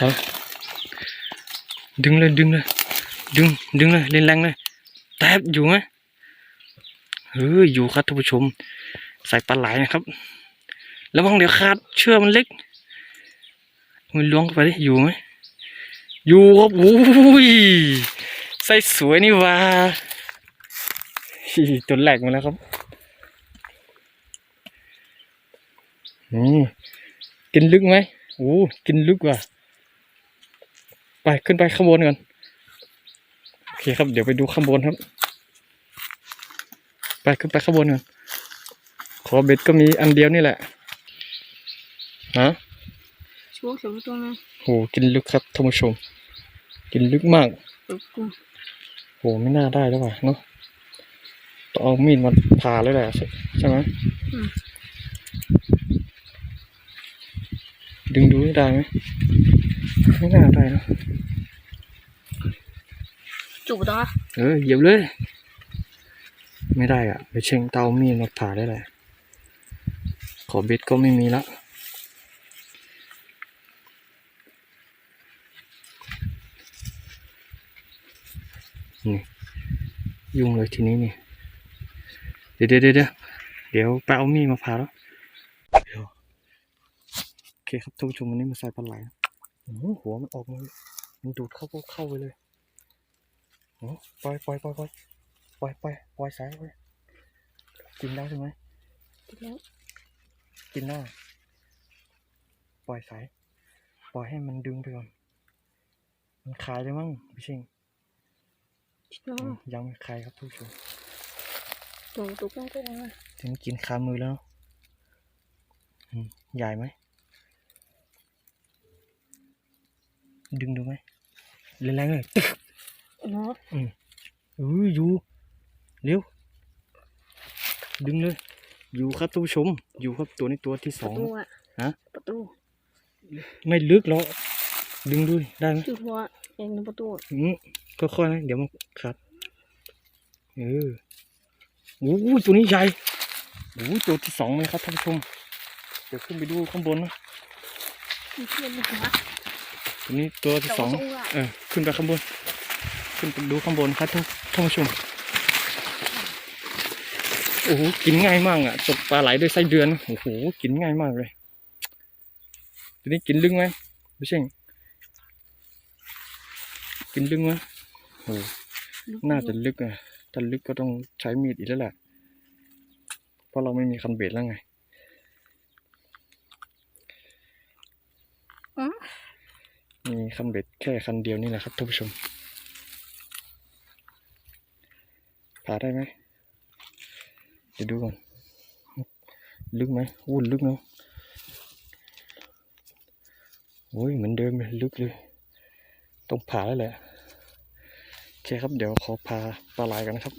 ทำดึงเลยดึงเลยดึงดึงเลยเล่นแรงเลยแทบอยู่ไหมเฮ้ยอยู่ครับท่านผู้ชม ใส่ปลาไหลนะครับระวังเดี๋ยวขาดเชื่อมันเล็ก มันล้วงไปดิอยู่ไหมอยู่ครับโอ้ยใส่สวยนี่ว่าฮิตัวแหลกมาแล้วครับนี่กินลึกไหมโอ้กินลึกว่ะ ไปขึ้นไปข้างบนก่อนโอเคครับ เดี๋ยวไปดูข้างบนครับ ไปขึ้นไปข้างบนก่อนขอเบ็ดก็มีอันเดียวนี่แหละฮะช่วงสองตัวนะโหกินลึกครับท่านผู้ชม กินลึกมากตัวกุ้งโหไม่น่าได้แล้วว่ะเนาะต้องเอามีดมาผ่าเลยแหละใช่ไหมดึงดูได้ไหม ไม่น่าได้นะจูบตัวเออเหยียบเลย ไม่ได้อะ ไปเชิงเตามีดมาผ่าได้แหละขอเบ็ดก็ไม่มีละนี่ยุ่งเลยทีนี้นี่ เดี๋ยวเดี๋ยวเดี๋ยวเดี๋ยวเดี๋ยวไปเอามีดมาผ่าแล้วเดี๋ยวโอเคครับท่านผู้ชมวันนี้มาใส่ปลาไหลนะโอ้โหหัวมันออกมาเลยมันดูดเข้าเข้าไปเลยโอ้ปล่อยปล่อยปล่อยปล่อยปล่อยปล่อยปล่อยสายไปกินได้ใช่ไหมติดแล้วกินได้ปล่อยสายปล่อยให้มันดึงไปก่อนมันคลายได้มั้งพี่ชิงติดแล้วอืมยังไม่คลายครับทุกชมตัวตัวกุ้งตัวนะทีนี้กินคามือแล้วอืมใหญ่ไหม ดึงดูไหมแรงๆเลยตึ๊กเนาะเอออยู่เร็วดึงเลย อยู่ครับท่านผู้ชม อยู่ครับตัวนี้ตัวที่สประองตูอะฮะประตู ไม่ลึกหรอกดึงดูดิได้ไหมจุดหัวเองในประตูอืมค่อยๆนะเดี๋ยวมันขาดเออโอ้โหตัวนี้ใหญ่โอ้โหตัวที่สองเลยครับท่านผู้ชม เดี๋ยวขึ้นไปดูข้างบนนะมีเพื่อนมีหัว ตัวนี้ตัวที่สองตัวอะเออขึ้นไปข้างบน ขึ้นไปดูข้างบนครับท่านท่านผู้ชมโอ้โหกินง่ายมากอะตกปลาไหลด้วยไส้เดือนโอ้โหกินง่ายมากเลยตัวนี้กินลึกไหมไม่ใช่กินลึกไหมโอ้โหน่าจะลึกอะถ้าลึกก็ต้องใช้มีดอีกแล้วแหละเพราะเราไม่มีคันเบ็ดแล้วไง อืม มีคันเบ็ดแค่คันเดียวนี่แหละครับท่านผู้ชมพาได้ไหมเดี๋ยวดูก่อน ลึกไหมอู้ลึกเนาะโอ้ยเหมือนเดิมเลยลึกเลยต้องผ่าแล้วแหละโอเคครับเดี๋ยวขอพาปลาไหลกันนะครับ